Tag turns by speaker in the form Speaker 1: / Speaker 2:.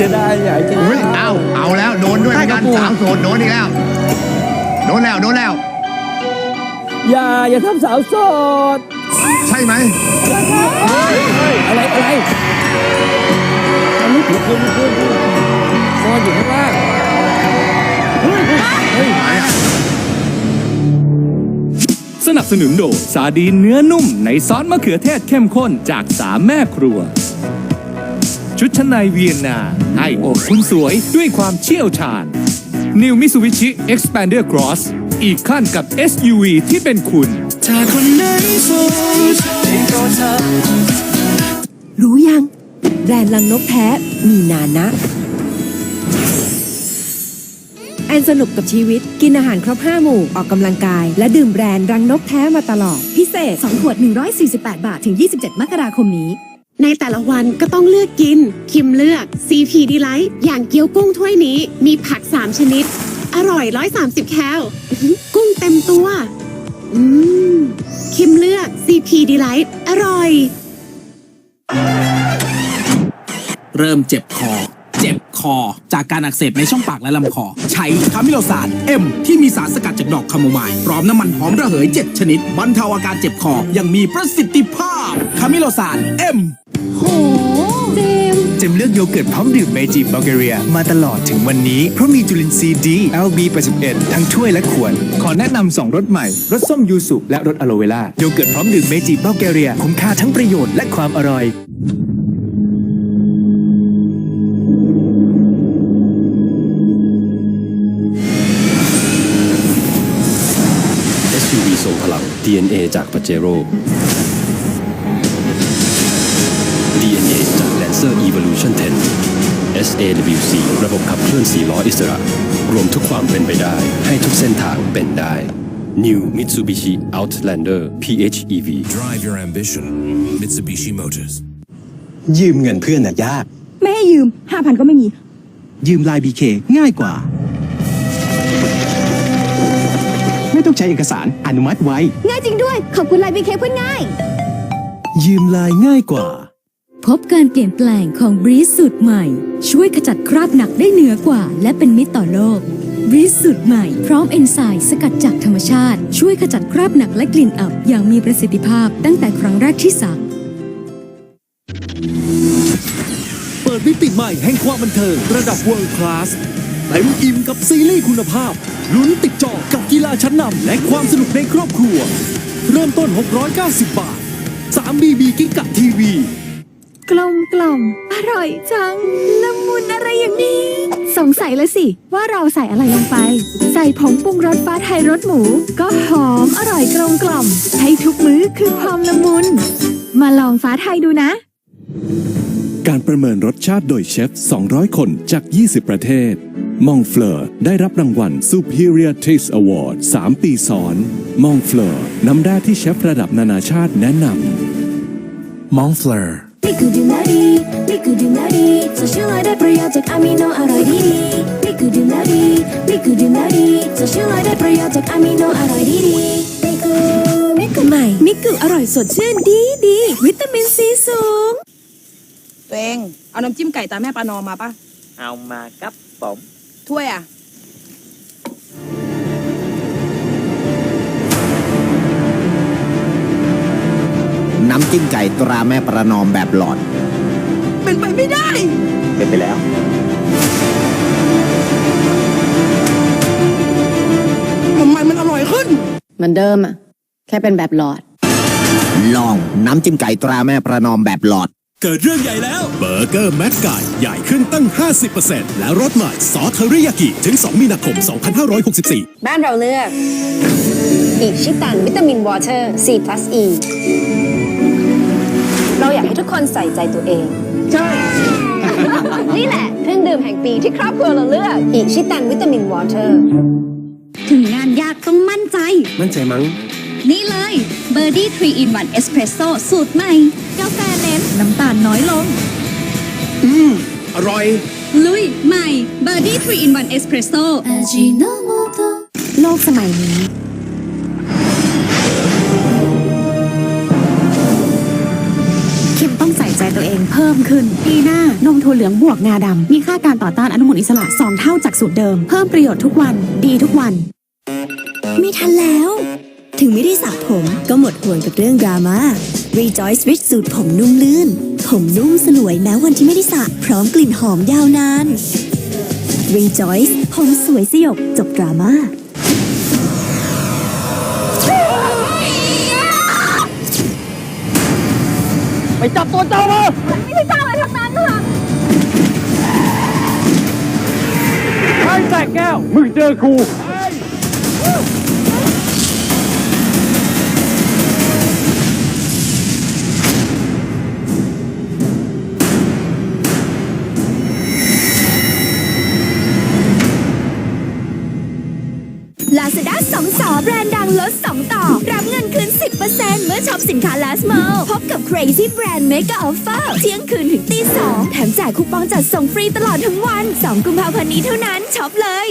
Speaker 1: จะได้ใหญ่จริง
Speaker 2: อุ้ยเอาเอาแล้วโดนด้วยเหมือนกันสาวโสดโดนอีกแล้ว โดนแล้วโดนแล้ว
Speaker 1: อย่าอย่าทำสาวโสด
Speaker 2: ใช่ไหม
Speaker 1: อะไรอะไรเอาลุกลุกลุกลุกลุกซ่อนอยู่ข้างล่างเฮ้ยเฮ้ย
Speaker 2: ไหนอะ
Speaker 3: สนับสนุนโดยซาดีนเนื้อนุ่มในซอสมะเขือเทศเข้มข้นจากสามแม่ครัว ชุดชั้นในเวียนนา ให้อกคุณสวยด้วยความเชี่ยวชาญ New Mitsubishi Expander Cross อีกขั้นกับ SUV ที่เป็นคุณ
Speaker 4: รู้ยัง แบรนด์ลังนกแท้มีนานะ แอนสนุกกับชีวิตกินอาหารครบ 5 หมู่ออกกำลังกาย และดื่มแบรนด์รังนกแท้มาตลอด พิเศษ 2 ขวด 148 บาท ถึง 27 มกราคมนี้
Speaker 5: ในแต่ละวันก็ต้องเลือกกิน คิมเลือก CP d l i g h t อย่างเกี๊ยวกุ้งถ้วยนี้มีผัก 3 ชนิด อร่อย 130 แคล กุ้งเต็มตัว อืม คิมเลือก CP d l i g h t อร่อย
Speaker 6: เริ่มเจ็บคอ เจ็บคอ จากการอักเสบในช่องปากและลำคอ ใช้คามิโลซานเอ็มที่มีสารสกัดจากดอกคาโมไมล์พร้อมน้ำมันหอมระเหย 7 ชนิดบรรเทาอาการเจ็บคออยังมีประสิทธิภาพคามิโลซานเอ็ม
Speaker 7: เจมเลือกโยเกิร์ตพร้อมดื่มเมจิบัลแกเรีย มาตลอดถึงวันนี้ เพราะมีจุลินทรีย์ดี LB 81 ทั้งถ้วยและขวด ขอแนะนำ2รสใหม่ รสส้มยูสุและรสอะโลเวล่าโยเกิร์ตพร้อมดื่มเมจิบัลแกเรีย คุ้มค่าทั้งประโยชน์และความอร่อย
Speaker 8: SUV ทรงพลัง DNA จากป a เจโร่ DNA จาก Lancer Evolution 10 SAWC ระบบขับเคลื่อน4ล้ออิสระ รวมทุกความเป็นไปได้ ให้ทุกเส้นทางเป็นได้ New Mitsubishi Outlander PHEV
Speaker 9: Drive your ambition. Mitsubishi Motors.
Speaker 7: ยืมเงินเพื่อนน่ะยาก
Speaker 4: ไม่ให้ยืม5,000ก็ไม่มี
Speaker 7: ยืมลาย BK ง่ายกว่า ไม่ต้องใช้เอกสารอนุมัติไว้
Speaker 4: ง่ายจริงด้วย ขอบคุณไลน์บีเคเพื่อนง่าย
Speaker 7: ยืมลายง่ายกว่า
Speaker 10: พบการเปลี่ยนแปลงของบรีสสูตรใหม่ ช่วยขจัดคราบหนักได้เหนือกว่า และเป็นมิตรต่อโลกบรีสสูตรใหม่พร้อมเอนไซม์สกัดจากธรรมชาติ ช่วยขจัดคราบหนักและกลิ่นอับอย่างมีประสิทธิภาพตั้งแต่ครั้งแรกที่สัก
Speaker 1: เปิดมิติใหม่แห่งความบันเทิงระดับ World Class เต็มอิ่มกับซีรีส์คุณภาพลุ้นติดจอกับกีฬาชั้นนำและความสนุกในครอบครัว เริ่มต้น 690 บาท 3BB กิกะทีวี
Speaker 4: กลมกล่อมอร่อยจัง ละมุนอะไรอย่างนี้ สงสัยแล้วสิ ว่าเราใส่อะไรลงไป ใส่ผงปรุงรสฟ้าไทยรสหมู ก็หอมอร่อยกลมกล่อมให้ทุกมื้อคือความละมุน มาลองฟ้าไทยดูนะ
Speaker 3: การประเมินรสชาติโดยเชฟ 200 คนจาก 20 ประเทศ มองเฟลอร์ได้รับรางวัล Superior Taste Award 3 ปีซ้อน มองเฟลอร์น้ำแร่ที่เชฟระดับนานาชาติแนะนำ
Speaker 9: Montfleur.
Speaker 10: นี่คือดื่มนาดีนี่คือดื่มนาดีสดชื่นเลยได้ประโยชน์จากอะมิโนอร่อยดีนี่คือดื่มนาดีนี่คือดื่มนาดีสดชื่นเลยได้ประโยชน์จากอะมิโนอร่อยดีนี่คือนี่คือใหม่
Speaker 4: มิกุอร่อยสดชื่นดีดีวิตามินซีสูง
Speaker 5: ตัวเองเอาน้ำจิ้มไก่ตาแม่ปานอมมาปะ
Speaker 1: เอามาครับผม
Speaker 5: ถ้วยอะำ
Speaker 2: จิ้มไก่ตราแม่ประนอมแบบหลอด
Speaker 5: เป็นไปไม่ได้
Speaker 1: เป็นไปแล้ว
Speaker 5: ทำไมมันอร่อยขึ้น
Speaker 4: เหมือนเดิมอะแค่เป็นแบบหลอด
Speaker 2: ลองน้ำจิ้มไก่ตราแม่ประนอมแบบหลอด
Speaker 9: เกิดเรื่องใหญ่แล้ว เบอร์เกอร์แม็กไก่ใหญ่ขึ้นตั้ง 50%และรสใหม่ซอสเทอริยากิถึง 2 มีนาคม 2564
Speaker 4: บ้านเราเลือกอิชิตันวิตามินวอเตอร์ C plus E เราอยากให้ทุกคนใส่ใจตัวเอง ใช่ นี่แหละเครื่องดื่มแห่งปีที่ครอบครัวเราเลือกอิชิตันวิตามินวอเตอร์
Speaker 10: ถึงงานยากต้องมั่นใจ
Speaker 7: มั่นใจมั้ง
Speaker 10: นี่เลยเบอร์ดี้3 in 1 Espresso สูตรใหม่ กาแฟเน้นน้ำตาลน้อยลง
Speaker 2: อร่อย
Speaker 10: ลุย ใหม่เบอร์ดี้3 in 1 Espresso
Speaker 4: โลกสมัยนี้ ต้องใส่ใจตัวเอง
Speaker 11: เพิ่มขึ้น ปีหน้านมถั่วเหลืองบวกงาดำ มีค่าการต่อต้านอนุมูลอิสระ 2 เท่าจากสูตรเดิม เพิ่มประโยชน์ทุกวัน ดีทุกวัน
Speaker 12: ไม่ทันแล้ว ถึงไม่ได้สระผมก็หมดห่วงกับเรื่องดราม่า Rejoice Rich สูตรผมนุ่มลื่น ผมนุ่มสลวยแม้วันที่ไม่ได้สระพร้อมกลิ่นหอมยาวนาน Rejoice ผมสวยสยบจบดราม่า
Speaker 13: Lazada สองสอ แบรนด์ดังลด 2 ต่อ รับเงินคืน 10%เมื่อช็อปสินค้า Last Mall พบกับ Crazy Brand Mega Offer เที่ยงคืนถึงตีสองแถมแจกคูปองจัดส่งฟรีตลอดทั้งวัน 2 กุมภาพันธ์นี้เท่านั้นช็อปเลย